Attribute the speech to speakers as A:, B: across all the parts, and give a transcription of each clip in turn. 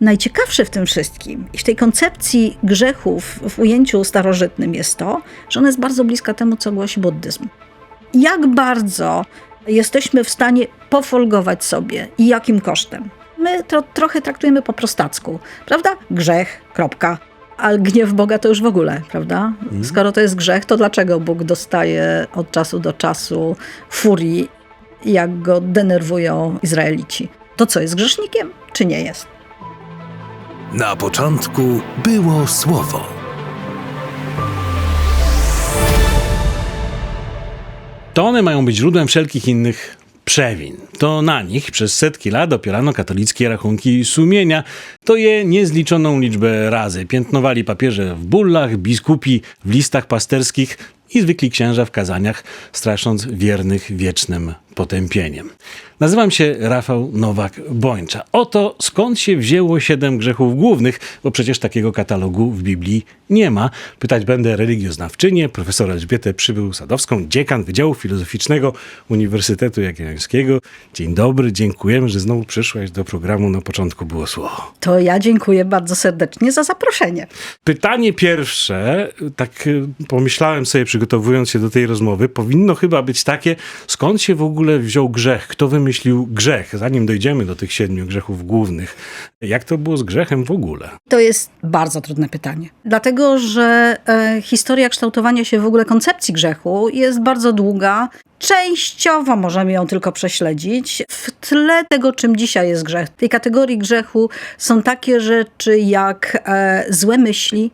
A: Najciekawsze w tym wszystkim i w tej koncepcji grzechów w ujęciu starożytnym jest to, że ona jest bardzo bliska temu, co głosi buddyzm. Jak bardzo jesteśmy w stanie pofolgować sobie i jakim kosztem? My to trochę traktujemy po prostacku, prawda? Grzech, kropka. Ale gniew Boga to już w ogóle, prawda? Skoro to jest grzech, to dlaczego Bóg dostaje od czasu do czasu furii, jak go denerwują Izraelici? To co, jest grzesznikiem, czy nie jest?
B: Na początku było słowo.
C: To one mają być źródłem wszelkich innych przewin. To na nich przez setki lat opierano katolickie rachunki sumienia. To je niezliczoną liczbę razy piętnowali papieże w bullach, biskupi w listach pasterskich i zwykli księża w kazaniach, strasząc wiernych wiecznym potępieniem. Nazywam się Rafał Nowak-Bończa. Oto skąd się wzięło siedem grzechów głównych, bo przecież takiego katalogu w Biblii nie ma. Pytać będę religioznawczynię, profesor Elżbietę Przybył-Sadowską, dziekan Wydziału Filozoficznego Uniwersytetu Jagiellońskiego. Dzień dobry, dziękujemy, że znowu przyszłaś do programu Na początku było słowo.
A: To ja dziękuję bardzo serdecznie za zaproszenie.
C: Pytanie pierwsze, tak y, pomyślałem sobie przygotowując się do tej rozmowy, powinno chyba być takie, skąd się w ogóle wziął grzech? Kto wymyślił grzech? Zanim dojdziemy do tych siedmiu grzechów głównych, jak to było z grzechem w ogóle?
A: To jest bardzo trudne pytanie. Dlatego, że e, historia kształtowania się w ogóle koncepcji grzechu jest bardzo długa. Częściowo możemy ją tylko prześledzić. W tle tego, czym dzisiaj jest grzech, tej kategorii grzechu są takie rzeczy jak e, złe myśli,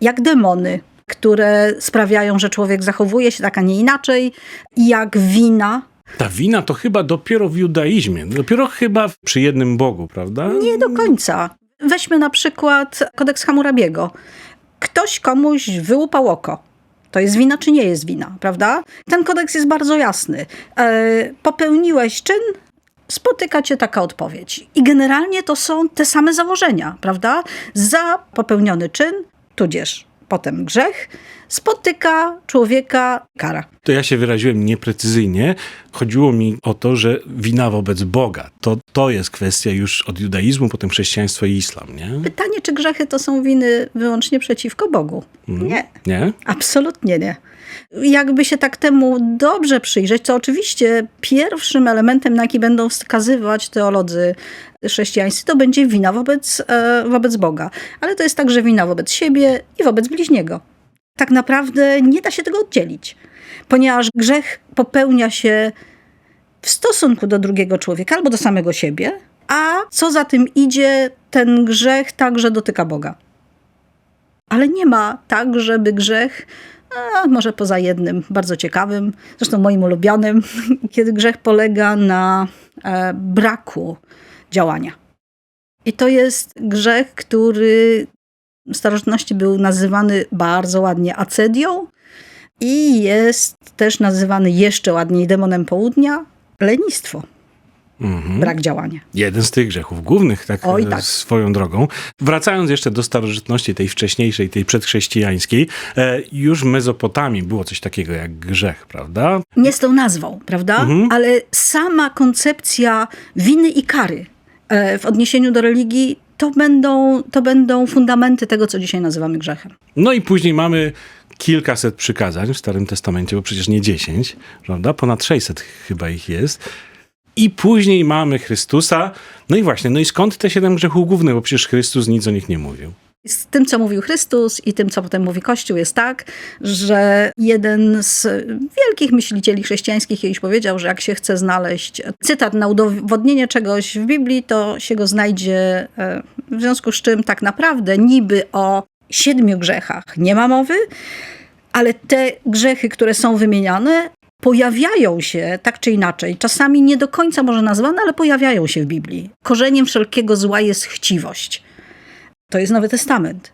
A: jak demony, które sprawiają, że człowiek zachowuje się tak, a nie inaczej, jak wina,
C: Ta wina to chyba dopiero w judaizmie, dopiero chyba przy jednym Bogu, prawda?
A: Nie do końca. Weźmy na przykład kodeks Hammurabiego. Ktoś komuś wyłupał oko. To jest wina, czy nie jest wina, prawda? Ten kodeks jest bardzo jasny. E, popełniłeś czyn, spotyka cię taka odpowiedź. I generalnie to są te same założenia, prawda? Za popełniony czyn, tudzież potem grzech, spotyka człowieka kara.
C: To ja się wyraziłem nieprecyzyjnie. Chodziło mi o to, że wina wobec Boga. To, to jest kwestia już od judaizmu, potem chrześcijaństwa i islam, nie?
A: Pytanie, czy grzechy to są winy wyłącznie przeciwko Bogu? Nie.
C: Nie?
A: Absolutnie nie. Jakby się tak temu dobrze przyjrzeć, to oczywiście pierwszym elementem, na jaki będą wskazywać teolodzy chrześcijańscy, to będzie wina wobec, e, wobec Boga. Ale to jest także wina wobec siebie i wobec bliźniego. Tak naprawdę nie da się tego oddzielić, ponieważ grzech popełnia się w stosunku do drugiego człowieka albo do samego siebie, a co za tym idzie, ten grzech także dotyka Boga. Ale nie ma tak, żeby grzech, a może poza jednym bardzo ciekawym, zresztą moim ulubionym, kiedy grzech polega na e, braku działania. I to jest grzech, który w starożytności był nazywany bardzo ładnie acedią i jest też nazywany jeszcze ładniej demonem południa, lenistwo,
C: Mhm.
A: brak działania.
C: Jeden z tych grzechów głównych, tak,
A: Oj,
C: e,
A: tak.
C: swoją drogą. Wracając jeszcze do starożytności, tej wcześniejszej, tej przedchrześcijańskiej, e, już w Mezopotamii było coś takiego jak grzech, prawda?
A: Nie z tą nazwą, prawda? Ale sama koncepcja winy i kary e, w odniesieniu do religii to będą, to będą fundamenty tego, co dzisiaj nazywamy grzechem.
C: No i później mamy kilkaset przykazań w Starym Testamencie, bo przecież nie dziesięć, prawda? Ponad 600 chyba ich jest. I później mamy Chrystusa. No i właśnie, no i skąd te siedem grzechów głównych? Bo przecież Chrystus nic o nich nie mówił.
A: Z tym, co mówił Chrystus i tym, co potem mówi Kościół, jest tak, że jeden z wielkich myślicieli chrześcijańskich kiedyś powiedział, że jak się chce znaleźć cytat na udowodnienie czegoś w Biblii, to się go znajdzie, e, w związku z czym tak naprawdę niby o siedmiu grzechach nie ma mowy, ale te grzechy, które są wymieniane, pojawiają się tak czy inaczej, czasami nie do końca może nazwane, ale pojawiają się w Biblii. Korzeniem wszelkiego zła jest chciwość. To jest Nowy Testament.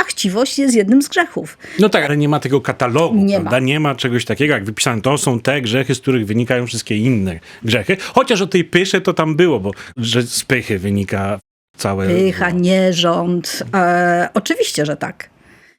A: A chciwość jest jednym z grzechów.
C: No tak, ale nie ma tego katalogu,
A: Nie
C: prawda?
A: ma.
C: Nie ma czegoś takiego, jak wypisane. To są te grzechy, z których wynikają wszystkie inne grzechy. Chociaż o tej pysze to tam było, bo że z pychy wynika całe...
A: Pycha, nierząd. E, oczywiście, że tak.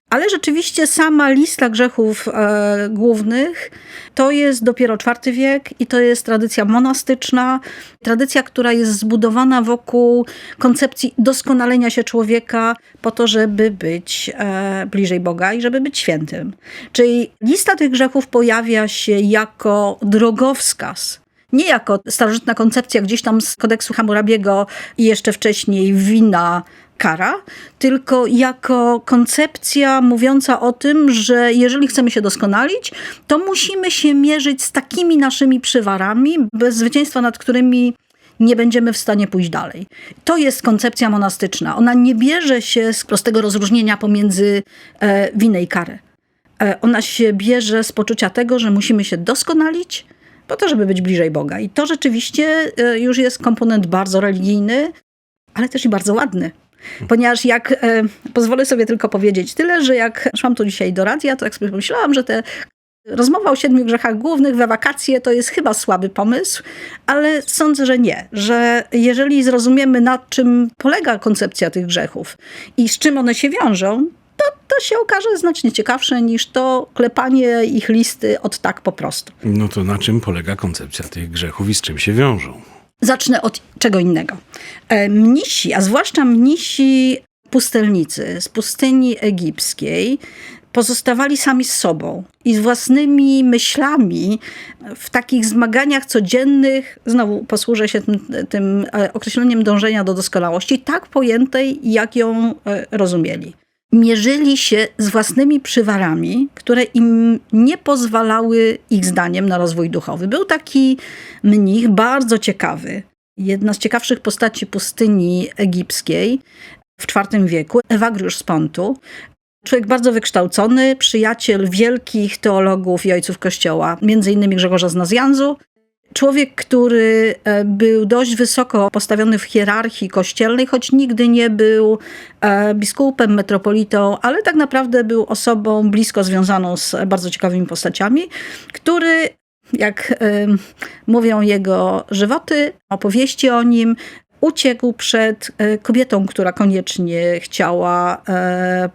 A: Ale rzeczywiście sama lista grzechów e, głównych to jest dopiero IV wiek i to jest tradycja monastyczna, tradycja, która jest zbudowana wokół koncepcji doskonalenia się człowieka po to, żeby być e, bliżej Boga i żeby być świętym. Czyli lista tych grzechów pojawia się jako drogowskaz nie jako starożytna koncepcja gdzieś tam z kodeksu Hammurabiego i jeszcze wcześniej wina kara, tylko jako koncepcja mówiąca o tym, że jeżeli chcemy się doskonalić, to musimy się mierzyć z takimi naszymi przywarami, bez zwycięstwa nad którymi nie będziemy w stanie pójść dalej. To jest koncepcja monastyczna. Ona nie bierze się z prostego rozróżnienia pomiędzy e, winę i karę. E, ona się bierze z poczucia tego, że musimy się doskonalić, po to, żeby być bliżej Boga. I to rzeczywiście e, już jest komponent bardzo religijny, ale też i bardzo ładny. Ponieważ jak, e, pozwolę sobie tylko powiedzieć tyle, że jak szłam tu dzisiaj do radia, to jak sobie pomyślałam, że te rozmowa o siedmiu grzechach głównych we wakacje to jest chyba słaby pomysł, ale sądzę, że nie. Że jeżeli zrozumiemy, na czym polega koncepcja tych grzechów i z czym one się wiążą, to, to się okaże znacznie ciekawsze niż to klepanie ich listy od tak po prostu.
C: No to na czym polega koncepcja tych grzechów i z czym się wiążą?
A: Zacznę od czego innego. E, Mnisi, a zwłaszcza mnisi pustelnicy z pustyni egipskiej, pozostawali sami z sobą i z własnymi myślami w takich zmaganiach codziennych, znowu posłużę się tym, tym e, określeniem dążenia do doskonałości, tak pojętej, jak ją e, rozumieli. Mierzyli się z własnymi przywarami, które im nie pozwalały ich zdaniem na rozwój duchowy. Był taki mnich bardzo ciekawy, jedna z ciekawszych postaci pustyni egipskiej w IV wieku, Ewagriusz z Pontu. Człowiek bardzo wykształcony, przyjaciel wielkich teologów i ojców Kościoła, między innymi Grzegorza z Nazjanzu. Człowiek, który e, był dość wysoko postawiony w hierarchii kościelnej, choć nigdy nie był e, biskupem, metropolitą, ale tak naprawdę był osobą blisko związaną z bardzo ciekawymi postaciami, który jak e, mówią jego żywoty, opowieści o nim, uciekł przed kobietą, która koniecznie chciała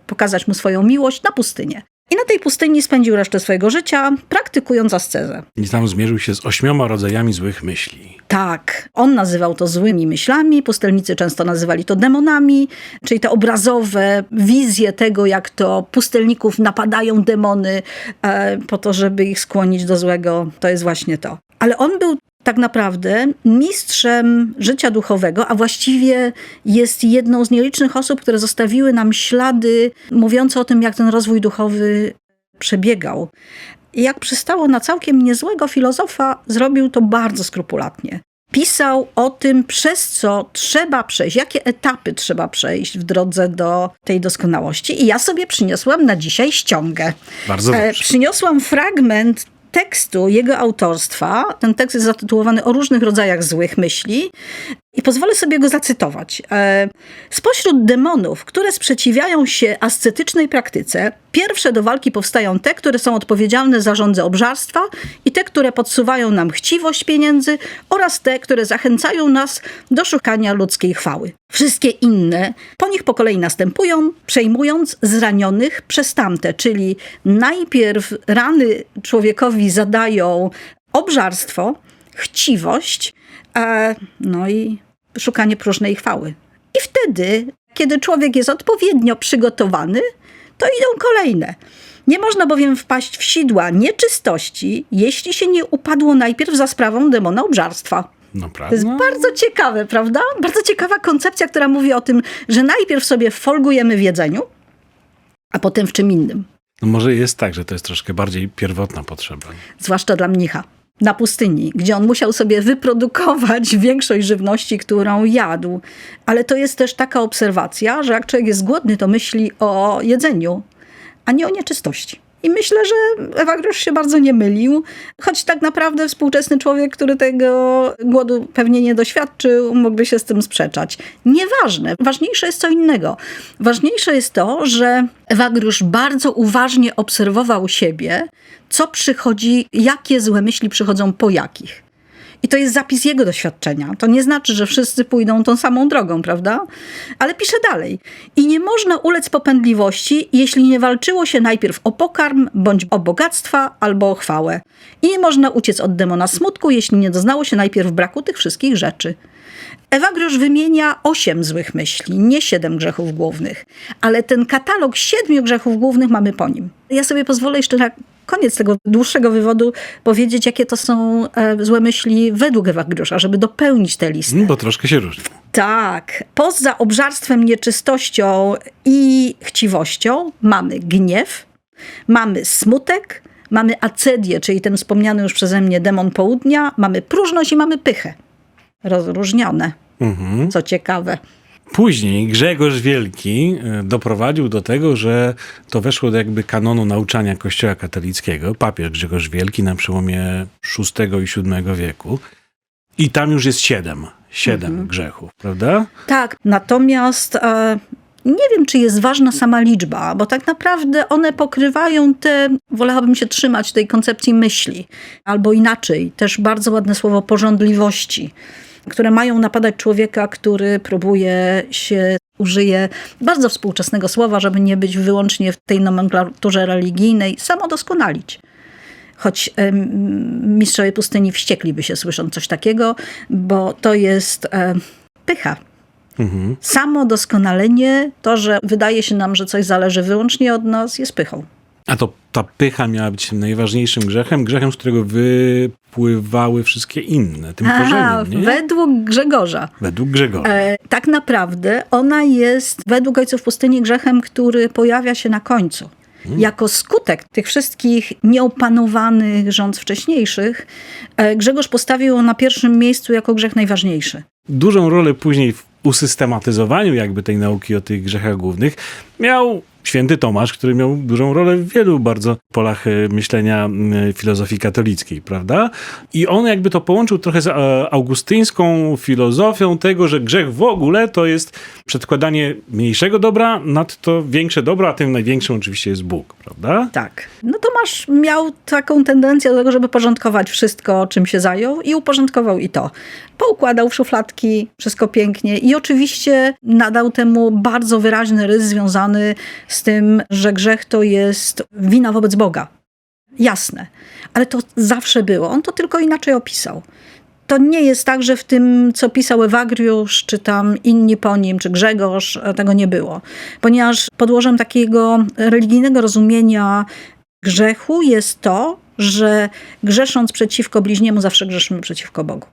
A: pokazać mu swoją miłość na pustynię. I na tej pustyni spędził resztę swojego życia, praktykując ascezę.
C: I tam zmierzył się z ośmioma rodzajami złych myśli.
A: Tak, on nazywał to złymi myślami, pustelnicy często nazywali to demonami, czyli te obrazowe wizje tego, jak to pustelników napadają demony e, po to, żeby ich skłonić do złego, to jest właśnie to. Ale on był tak naprawdę mistrzem życia duchowego, a właściwie jest jedną z nielicznych osób, które zostawiły nam ślady mówiące o tym, jak ten rozwój duchowy przebiegał. I jak przystało na całkiem niezłego filozofa, zrobił to bardzo skrupulatnie. Pisał o tym, przez co trzeba przejść, jakie etapy trzeba przejść w drodze do tej doskonałości. I ja sobie przyniosłam na dzisiaj ściągę.
C: Bardzo
A: E,
C: dobrze.
A: przyniosłam fragment tekstu jego autorstwa. Ten tekst jest zatytułowany o różnych rodzajach złych myśli. I pozwolę sobie go zacytować. E, Spośród demonów, które sprzeciwiają się ascetycznej praktyce, pierwsze do walki powstają te, które są odpowiedzialne za rządzę obżarstwa i te, które podsuwają nam chciwość pieniędzy oraz te, które zachęcają nas do szukania ludzkiej chwały. Wszystkie inne po nich po kolei następują, przejmując zranionych przez tamte, czyli najpierw rany człowiekowi zadają obżarstwo, chciwość, e, no i szukanie próżnej chwały. I wtedy, kiedy człowiek jest odpowiednio przygotowany, to idą kolejne. Nie można bowiem wpaść w sidła nieczystości, jeśli się nie upadło najpierw za sprawą demona obżarstwa.
C: No
A: To jest bardzo ciekawe, prawda? Bardzo ciekawa koncepcja, która mówi o tym, że najpierw sobie folgujemy w jedzeniu, a potem w czym innym.
C: No może jest tak, że to jest troszkę bardziej pierwotna potrzeba.
A: zwłaszcza dla mnicha. Na pustyni, gdzie on musiał sobie wyprodukować większość żywności, którą jadł. Ale to jest też taka obserwacja, że jak człowiek jest głodny, to myśli o jedzeniu, a nie o nieczystości. I myślę, że Ewagriusz się bardzo nie mylił, choć tak naprawdę współczesny człowiek, który tego głodu pewnie nie doświadczył, mógłby się z tym sprzeczać. Nieważne, ważniejsze jest co innego. Ważniejsze jest to, że Ewagriusz bardzo uważnie obserwował siebie, co przychodzi, jakie złe myśli przychodzą po jakich. I to jest zapis jego doświadczenia. To nie znaczy, że wszyscy pójdą tą samą drogą, prawda? Ale pisze dalej. I nie można ulec popędliwości, jeśli nie walczyło się najpierw o pokarm, bądź o bogactwa, albo o chwałę. I nie można uciec od demona smutku, jeśli nie doznało się najpierw braku tych wszystkich rzeczy. Ewagriusz wymienia osiem złych myśli, nie siedem grzechów głównych, ale ten katalog siedmiu grzechów głównych mamy po nim. Ja sobie pozwolę jeszcze na koniec tego dłuższego wywodu powiedzieć, jakie to są e, złe myśli według Ewagriusza, żeby dopełnić tę listę.
C: Mm, Bo troszkę się różni.
A: Tak. Poza obżarstwem, nieczystością i chciwością mamy gniew, mamy smutek, mamy acedię, czyli ten wspomniany już przeze mnie demon południa, mamy próżność i mamy pychę. Rozróżnione,
C: Mhm.
A: co ciekawe.
C: Później Grzegorz Wielki e, doprowadził do tego, że to weszło do jakby kanonu nauczania Kościoła katolickiego. Papież Grzegorz Wielki na przełomie VI i VII wieku. I tam już jest siedem. Siedem grzechów, prawda?
A: Tak, natomiast e, nie wiem, czy jest ważna sama liczba, bo tak naprawdę one pokrywają te, wolałabym się trzymać tej koncepcji myśli, albo inaczej, też bardzo ładne słowo porządliwości, które mają napadać człowieka, który próbuje się, użyje bardzo współczesnego słowa, żeby nie być wyłącznie w tej nomenklaturze religijnej, samodoskonalić. Choć em, mistrzowie pustyni wściekliby się słysząc coś takiego, bo to jest e, pycha.
C: Mhm.
A: Samo doskonalenie, to, że wydaje się nam, że coś zależy wyłącznie od nas, jest pychą.
C: A to ta pycha miała być najważniejszym grzechem, grzechem, z którego wypływały wszystkie inne, tym
A: Aha,
C: korzeniem, nie?
A: według Grzegorza.
C: Według Grzegorza.
A: E, tak naprawdę ona jest według Ojców Pustyni grzechem, który pojawia się na końcu. Jako skutek tych wszystkich nieopanowanych rząd wcześniejszych, e, Grzegorz postawił ją na pierwszym miejscu jako grzech najważniejszy.
C: Dużą rolę później w usystematyzowaniu jakby tej nauki o tych grzechach głównych miał święty Tomasz, który miał dużą rolę w wielu bardzo polach e, myślenia filozofii katolickiej, prawda? I on jakby to połączył trochę z e, augustyńską filozofią tego, że grzech w ogóle to jest przedkładanie mniejszego dobra nad to większe dobro, a tym największym oczywiście jest Bóg, prawda?
A: Tak. No Tomasz miał taką tendencję do tego, żeby porządkować wszystko, czym się zajął i uporządkował i to. Poukładał w szufladki, wszystko pięknie i oczywiście nadał temu bardzo wyraźny rys związany z tym, że grzech to jest wina wobec Boga. Jasne. Ale to zawsze było. On to tylko inaczej opisał. To nie jest tak, że w tym, co pisał Ewagriusz, czy tam inni po nim, czy Grzegorz, tego nie było. Ponieważ podłożem takiego religijnego rozumienia grzechu jest to, że grzesząc przeciwko bliźniemu, zawsze grzeszymy przeciwko Bogu.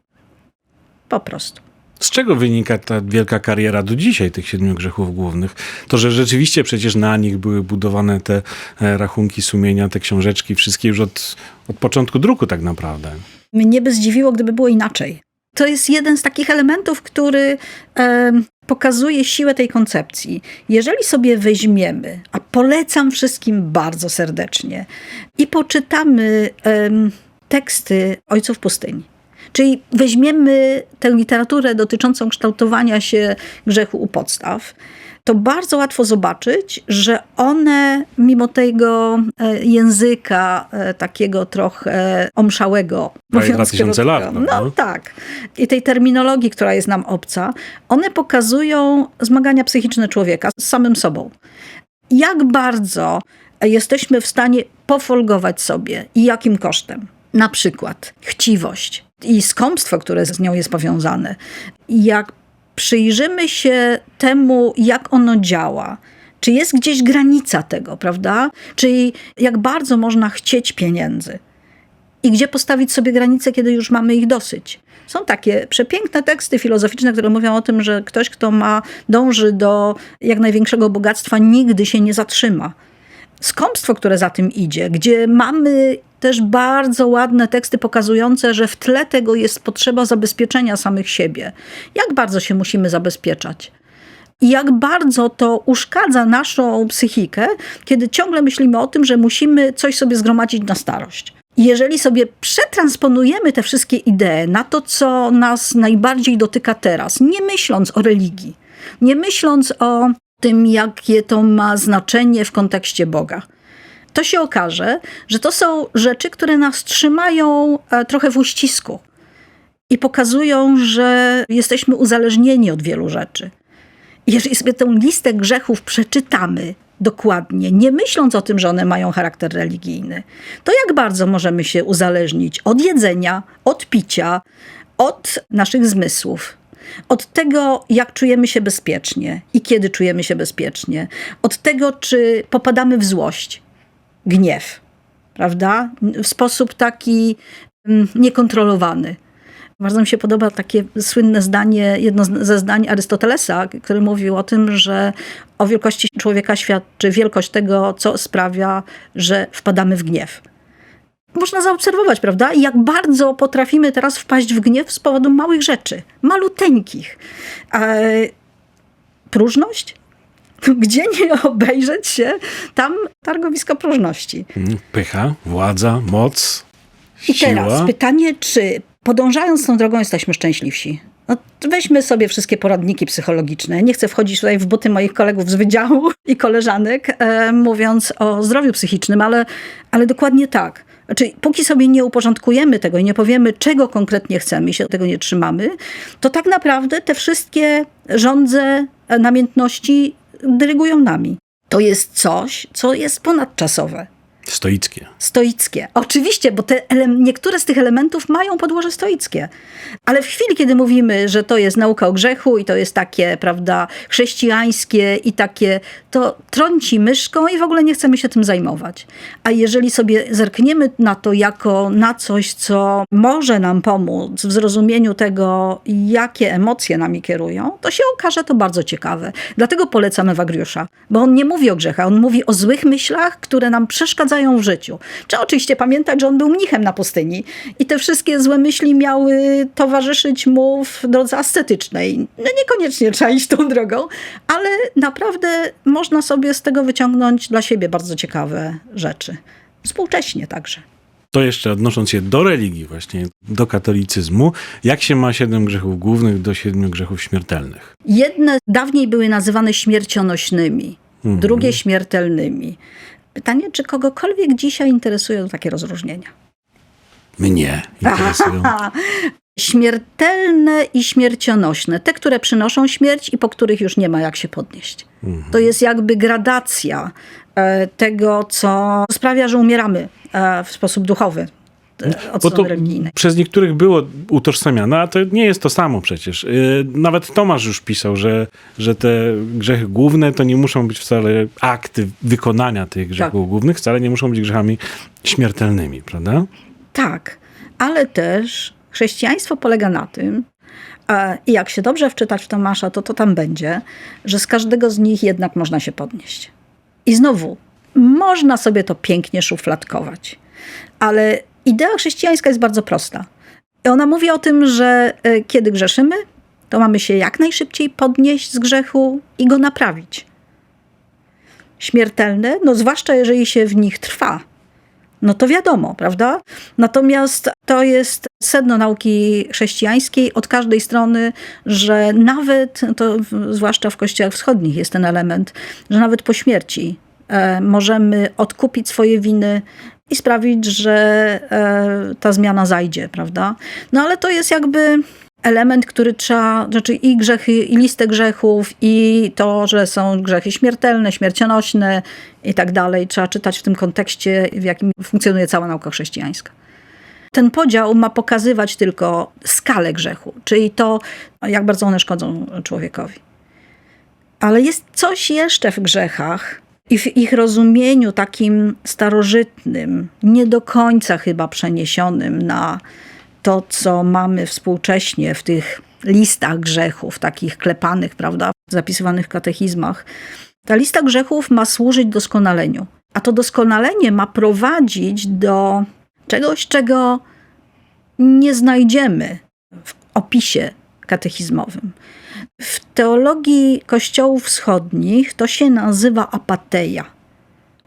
A: Po prostu.
C: Z czego wynika ta wielka kariera do dzisiaj tych siedmiu grzechów głównych? To, że rzeczywiście przecież na nich były budowane te e, rachunki sumienia, te książeczki, wszystkie już od, od początku druku tak naprawdę.
A: Mnie by zdziwiło, gdyby było inaczej. To jest jeden z takich elementów, który em, pokazuje siłę tej koncepcji. Jeżeli sobie weźmiemy, a polecam wszystkim bardzo serdecznie, i poczytamy em, teksty Ojców Pustyni, Czyli weźmiemy tę literaturę dotyczącą kształtowania się grzechu u podstaw, to bardzo łatwo zobaczyć, że one, mimo tego e, języka e, takiego trochę omszałego, mówiąc
C: 2000 lat, prawda?
A: No tak. I tej terminologii, która jest nam obca, one pokazują zmagania psychiczne człowieka z samym sobą. Jak bardzo jesteśmy w stanie pofolgować sobie i jakim kosztem? Na przykład chciwość i skąpstwo, które z nią jest powiązane. Jak przyjrzymy się temu, jak ono działa, czy jest gdzieś granica tego, prawda? Czyli jak bardzo można chcieć pieniędzy i gdzie postawić sobie granice, kiedy już mamy ich dosyć. Są takie przepiękne teksty filozoficzne, które mówią o tym, że ktoś, kto ma, dąży do jak największego bogactwa, nigdy się nie zatrzyma. Skąpstwo, które za tym idzie, gdzie mamy też bardzo ładne teksty pokazujące, że w tle tego jest potrzeba zabezpieczenia samych siebie. Jak bardzo się musimy zabezpieczać? I jak bardzo to uszkadza naszą psychikę, kiedy ciągle myślimy o tym, że musimy coś sobie zgromadzić na starość. Jeżeli sobie przetransponujemy te wszystkie idee na to, co nas najbardziej dotyka teraz, nie myśląc o religii, nie myśląc o tym, jakie to ma znaczenie w kontekście Boga, to się okaże, że to są rzeczy, które nas trzymają e, trochę w uścisku. i pokazują, że jesteśmy uzależnieni od wielu rzeczy. Jeżeli sobie tę listę grzechów przeczytamy dokładnie, nie myśląc o tym, że one mają charakter religijny, to jak bardzo możemy się uzależnić od jedzenia, od picia, od naszych zmysłów, od tego, jak czujemy się bezpiecznie i kiedy czujemy się bezpiecznie, od tego, czy popadamy w złość, gniew, prawda? W sposób taki mm, niekontrolowany. Bardzo mi się podoba takie słynne zdanie, jedno ze zdań Arystotelesa, który mówił o tym, że o wielkości człowieka świadczy wielkość tego, co sprawia, że wpadamy w gniew. Można zaobserwować, prawda? Jak bardzo potrafimy teraz wpaść w gniew z powodu małych rzeczy, maluteńkich. E, próżność? Gdzie nie obejrzeć się, tam targowisko próżności.
C: Mm, Pycha, władza, moc,
A: I
C: siła.
A: teraz pytanie, czy podążając tą drogą jesteśmy szczęśliwsi? No, weźmy sobie wszystkie poradniki psychologiczne. Nie chcę wchodzić tutaj w buty moich kolegów z wydziału i koleżanek, e, mówiąc o zdrowiu psychicznym, ale, ale dokładnie tak. Znaczy, póki sobie nie uporządkujemy tego i nie powiemy, czego konkretnie chcemy i się tego nie trzymamy, to tak naprawdę te wszystkie żądze e, namiętności dyrygują nami. To jest coś, co jest ponadczasowe
C: Stoickie.
A: stoickie. Oczywiście, bo te niektóre z tych elementów mają podłoże stoickie. Ale w chwili, kiedy mówimy, że to jest nauka o grzechu i to jest takie, prawda, chrześcijańskie i takie, to trąci myszką i w ogóle nie chcemy się tym zajmować. A jeżeli sobie zerkniemy na to jako na coś, co może nam pomóc w zrozumieniu tego, jakie emocje nami kierują, to się okaże to bardzo ciekawe. Dlatego polecam Ewagriusza, bo on nie mówi o grzechach, on mówi o złych myślach, które nam przeszkadzają w życiu. Trzeba oczywiście pamiętać, że on był mnichem na pustyni i te wszystkie złe myśli miały towarzyszyć mu w drodze ascetycznej. No niekoniecznie trzeba iść tą drogą, ale naprawdę można sobie z tego wyciągnąć dla siebie bardzo ciekawe rzeczy. Współcześnie także.
C: To jeszcze odnosząc się do religii właśnie, do katolicyzmu, jak się ma siedem grzechów głównych do siedmiu grzechów śmiertelnych?
A: Jedne dawniej były nazywane śmiercionośnymi,
C: Mhm.
A: drugie śmiertelnymi. Pytanie, czy kogokolwiek dzisiaj interesują takie rozróżnienia?
C: Mnie interesują.
A: Śmiertelne i śmiercionośne, te, które przynoszą śmierć i po których już nie ma jak się podnieść. To jest jakby gradacja e, tego, co sprawia, że umieramy e, w sposób duchowy od
C: Bo to
A: strony religijnej.
C: przez niektórych było utożsamiane, a to nie jest to samo przecież. Yy, Nawet Tomasz już pisał, że, że te grzechy główne to nie muszą być wcale akty wykonania tych grzechów
A: Tak.
C: głównych, wcale nie muszą być grzechami śmiertelnymi, prawda?
A: Tak, ale też chrześcijaństwo polega na tym, i jak się dobrze wczytać w Tomasza, to to tam będzie, że z każdego z nich jednak można się podnieść. I znowu, można sobie to pięknie szufladkować, ale idea chrześcijańska jest bardzo prosta. Ona mówi o tym, że e, kiedy grzeszymy, to mamy się jak najszybciej podnieść z grzechu i go naprawić. Śmiertelne, no zwłaszcza jeżeli się w nich trwa, no to wiadomo, prawda? Natomiast to jest sedno nauki chrześcijańskiej od każdej strony, że nawet, to zwłaszcza w kościołach wschodnich jest ten element, że nawet po śmierci e, możemy odkupić swoje winy i sprawić, że e, ta zmiana zajdzie, prawda? No ale to jest jakby element, który trzeba, znaczy i grzechy, i listę grzechów, i to, że są grzechy śmiertelne, śmiercionośne i tak dalej, trzeba czytać w tym kontekście, w jakim funkcjonuje cała nauka chrześcijańska. Ten podział ma pokazywać tylko skalę grzechu, czyli to, jak bardzo one szkodzą człowiekowi. Ale jest coś jeszcze w grzechach i w ich rozumieniu takim starożytnym, nie do końca chyba przeniesionym na to, co mamy współcześnie w tych listach grzechów, takich klepanych, prawda, zapisywanych w katechizmach. Ta lista grzechów ma służyć doskonaleniu, a to doskonalenie ma prowadzić do czegoś, czego nie znajdziemy w opisie katechizmowym. W teologii kościołów wschodnich to się nazywa apateia.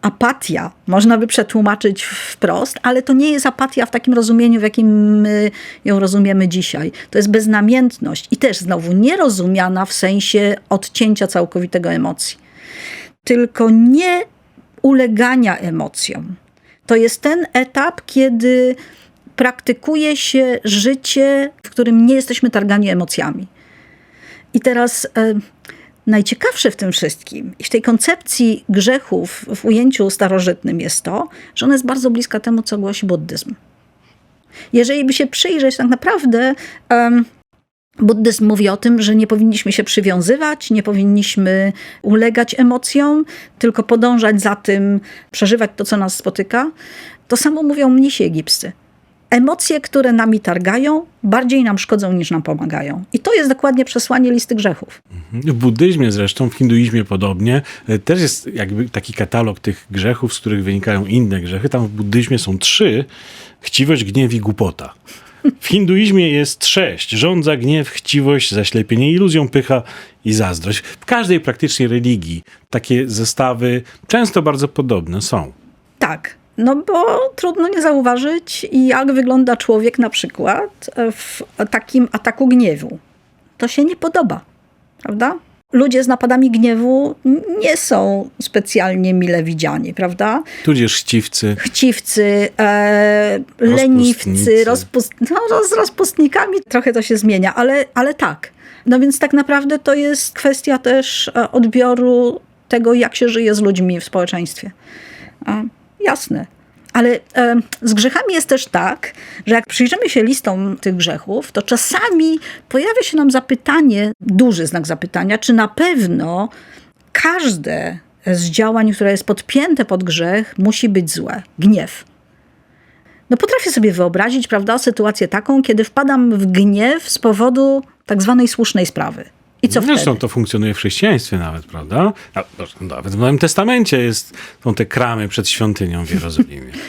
A: Apatia można by przetłumaczyć wprost, ale to nie jest apatia w takim rozumieniu, w jakim my ją rozumiemy dzisiaj. To jest beznamiętność i też znowu nierozumiana w sensie odcięcia całkowitego emocji, tylko nie ulegania emocjom. To jest ten etap, kiedy praktykuje się życie, w którym nie jesteśmy targani emocjami. I teraz e, najciekawsze w tym wszystkim i w tej koncepcji grzechów w ujęciu starożytnym jest to, że ona jest bardzo bliska temu, co głosi buddyzm. Jeżeli by się przyjrzeć, tak naprawdę buddyzm mówi o tym, że nie powinniśmy się przywiązywać, nie powinniśmy ulegać emocjom, tylko podążać za tym, przeżywać to, co nas spotyka. To samo mówią mnisi egipscy. Emocje, które nami targają, bardziej nam szkodzą niż nam pomagają. I to jest dokładnie przesłanie listy grzechów.
C: W buddyzmie zresztą, w hinduizmie podobnie, e, też jest jakby taki katalog tych grzechów, z których wynikają inne grzechy. Tam w buddyzmie są trzy: chciwość, gniew i głupota. W hinduizmie jest sześć: żądza, gniew, chciwość, zaślepienie iluzją, pycha i zazdrość. W każdej praktycznie religii takie zestawy, często bardzo podobne, są.
A: Tak, no bo trudno nie zauważyć, jak wygląda człowiek na przykład w takim ataku gniewu. To się nie podoba, prawda? Ludzie z napadami gniewu nie są specjalnie mile widziani, prawda?
C: Tudzież chciwcy.
A: Chciwcy, e, leniwcy, rozpust, no, no, z rozpustnikami trochę to się zmienia, ale, ale tak. No więc tak naprawdę to jest kwestia też e, odbioru tego, jak się żyje z ludźmi w społeczeństwie. A, jasne. Ale e, z grzechami jest też tak, że jak przyjrzymy się listom tych grzechów, to czasami pojawia się nam zapytanie, duży znak zapytania, czy na pewno każde z działań, które jest podpięte pod grzech, musi być złe. Gniew. No potrafię sobie wyobrazić, prawda, sytuację taką, kiedy wpadam w gniew z powodu tak zwanej słusznej sprawy. I co
C: Zresztą
A: wtedy?
C: to funkcjonuje w chrześcijaństwie nawet, prawda? A, Nawet w Nowym Testamencie jest, są te kramy przed świątynią w Jerozolimie.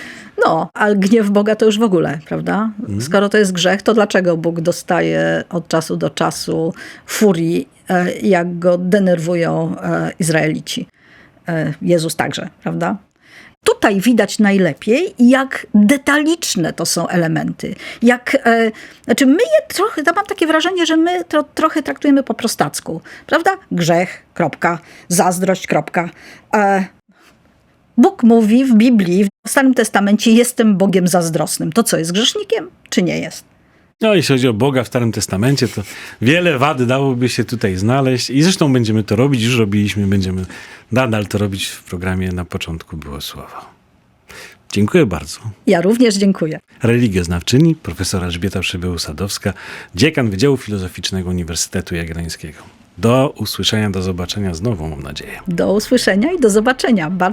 A: No, ale gniew Boga to już w ogóle, prawda? Skoro to jest grzech, to dlaczego Bóg dostaje od czasu do czasu furii, e, jak go denerwują e, Izraelici? E, Jezus także, prawda? Tutaj widać najlepiej, jak detaliczne to są elementy. Jak, e, znaczy my je trochę, ja mam takie wrażenie, że my to trochę traktujemy po prostacku, prawda? Grzech, kropka, zazdrość, kropka. E, Bóg mówi w Biblii, w Starym Testamencie, jestem Bogiem zazdrosnym. To co, jest grzesznikiem, czy nie jest?
C: No, jeśli chodzi o Boga w Starym Testamencie, to wiele wad dałoby się tutaj znaleźć i zresztą będziemy to robić, już robiliśmy, będziemy nadal to robić w programie Na początku było słowo. Dziękuję bardzo.
A: Ja również dziękuję.
C: Religioznawczyni, profesor Elżbieta Przybył-Sadowska, dziekan Wydziału Filozoficznego Uniwersytetu Jagiellońskiego. Do usłyszenia, do zobaczenia znowu, mam nadzieję.
A: Do usłyszenia i do zobaczenia. Bardzo